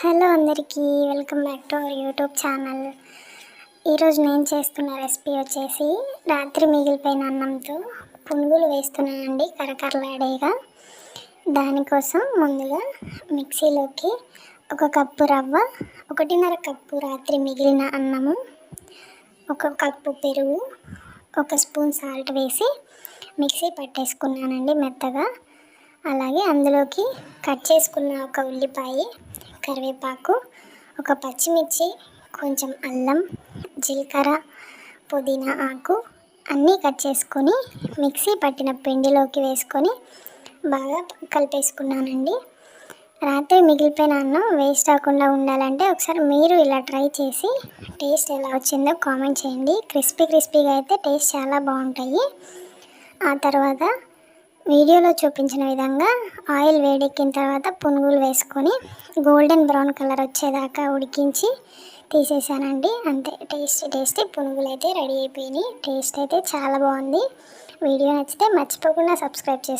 Hello అందరికీ welcome back to our YouTube channel. ఈరోజు నేను చేస్తున్న రెసిపీ వచ్చేసి రాత్రి మిగిలిపోయిన అన్నంతో పునుగులు వేస్తున్నానండి కరకరలాడేగా. దానికోసం ముందుగా మిక్సీలోకి ఒక కప్పు రవ్వ ఒకటిన్నర కప్పు రాత్రి మిగిలిన అన్నము ఒక కప్పు పెరుగు ఒక స్పూన్ సాల్ట్ వేసి మిక్సీ పట్టేసుకున్నానండి మెత్తగా. అలాగే అందులోకి కట్ చేసుకున్న ఒక ఉల్లిపాయ కరివేపాకు ఒక పచ్చిమిర్చి కొంచెం అల్లం జీలకర్ర పుదీనా ఆకు అన్నీ కట్ చేసుకొని మిక్సీ పట్టిన పిండిలోకి వేసుకొని బాగా కలిపేసుకున్నానండి. రాత్రి మిగిలిపోయిన అన్నం వేస్ట్ అవ్వకుండా ఉండాలంటే ఒకసారి మీరు ఇలా ట్రై చేసి టేస్ట్ ఎలా వచ్చిందో కామెంట్ చేయండి. క్రిస్పీ క్రిస్పీగా అయితే టేస్ట్ చాలా బాగుంటాయి. ఆ తర్వాత వీడియోలో చూపించిన విధంగా ఆయిల్ వేడెక్కిన తర్వాత పునుగులు వేసుకొని గోల్డెన్ బ్రౌన్ కలర్ వచ్చేదాకా ఉడికించి తీసేసానండి. అంతే టేస్టీ టేస్టీ పునుగులు అయితే రెడీ అయిపోయినాయి. టేస్ట్ అయితే చాలా బాగుంది. వీడియో నచ్చితే మర్చిపోకుండా సబ్స్క్రైబ్ చేసుకోండి.